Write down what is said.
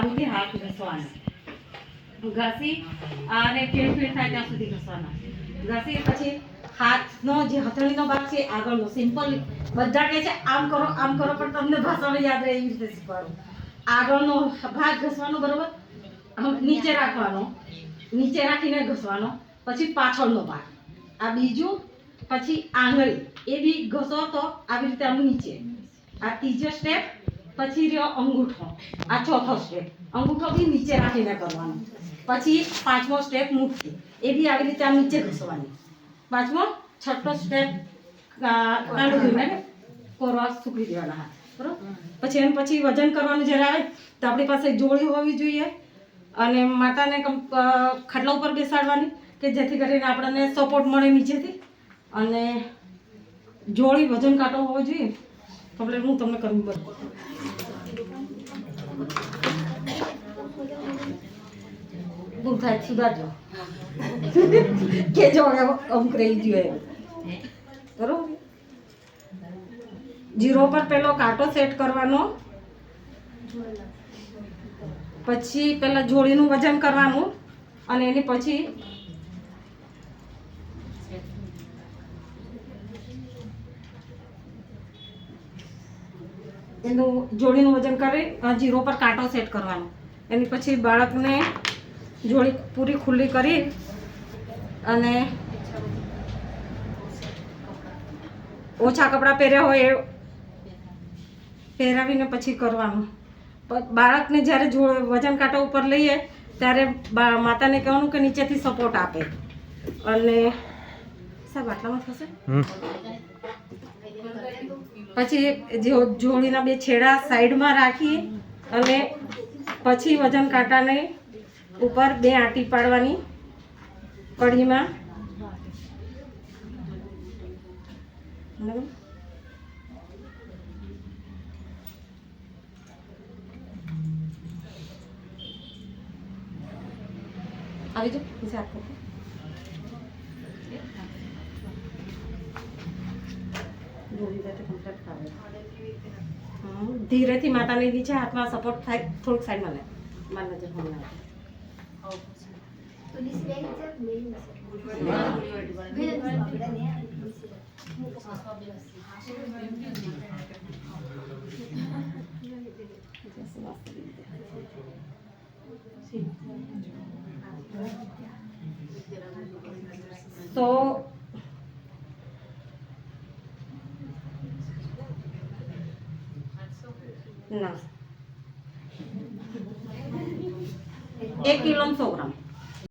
સાબુથી હાથ ઘસવાના. ઘસી અને ફેર ફેર થાય ત્યાં સુધી ઘસવાના. ઘસી પછી હાથનો જે હથેળીનો ભાગ છે આગળનો. સિમ્પલ બધા કહે છે, આમ કરો આમ કરો, પણ તમને ભાષામાં યાદ રહે એવી રીતે શીખવાનું આગળનો ભાગ ઘસવાનો, બરોબર? નીચે રાખવાનો. નીચે રાખીને ઘસવાનો. પછી પાછળનો ભાગ. આ બીજું, પછી આંગળી. એ બી ઘસો તો આવી રીતે આમ નીચે. આ ત્રીજો સ્ટેપ પછી રહ્યો અંગૂઠો. આ ચોથો સ્ટેપ અંગૂઠો બી નીચે રાખીને કરવાનો. પછી પાંચમો સ્ટેપ મુઠ્ઠી એ બી આવી રીતે આ નીચે ઘસવાની. પાંચમો, છઠ્ઠો સ્ટેપ કોરવા સુકવી દેવાના હાથ. બરોબર? પછી એમ પછી વજન કરવાનું જ્યારે આવે, તો આપણી પાસે જોડી હોવી જોઈએ અને માતાને ખાટલા ઉપર બેસાડવાની કે જેથી કરીને આપણને સપોર્ટ મળે નીચેથી. અને જોડી વજન કાંટો હોવો જોઈએ. કમ્પ્લેટ હું તમને કરું બધું. દૂર થાય સુધારજો. કે જો હવે અમુક રહી ગયો એમ. બરોબર જીરો પર પેલો કાંટો સેટ કરવાનો. પછી પેલા જોડીનું વજન કરવાનું. અને એની પછી એનું જોડીનું વજન કરી જીરો પર કાંટો સેટ કરવાનો. એની પછી બાળકને જોડી પૂરી ખુલ્લી કરી અને ઓછા કપડાં પહેર્યા હોય એ પહેરાવીને પછી કરવાનું. બાળકને જ્યારે જો વજન કાંટા ઉપર લઈએ ત્યારે માતાને કહેવાનું કે નીચેથી સપોર્ટ આપે. અને સાહેબ, આટલામાં થશે? પછી જો જોડીના બે છેડા સાઈડમાં રાખી અને પછી વજન કાંટાને ઉપર બે આંટી પાડવાની કઢીમાં આવી જાઓ. નીચે જોડી સાથે complete ફાવે. ધીરેથી માતાની નીચે હાથમાં સપોર્ટ થાય થોડુંક સાઈડમાં લે મારી નજર હમણાં આવે. ના. એક કિલો સો ગ્રામ.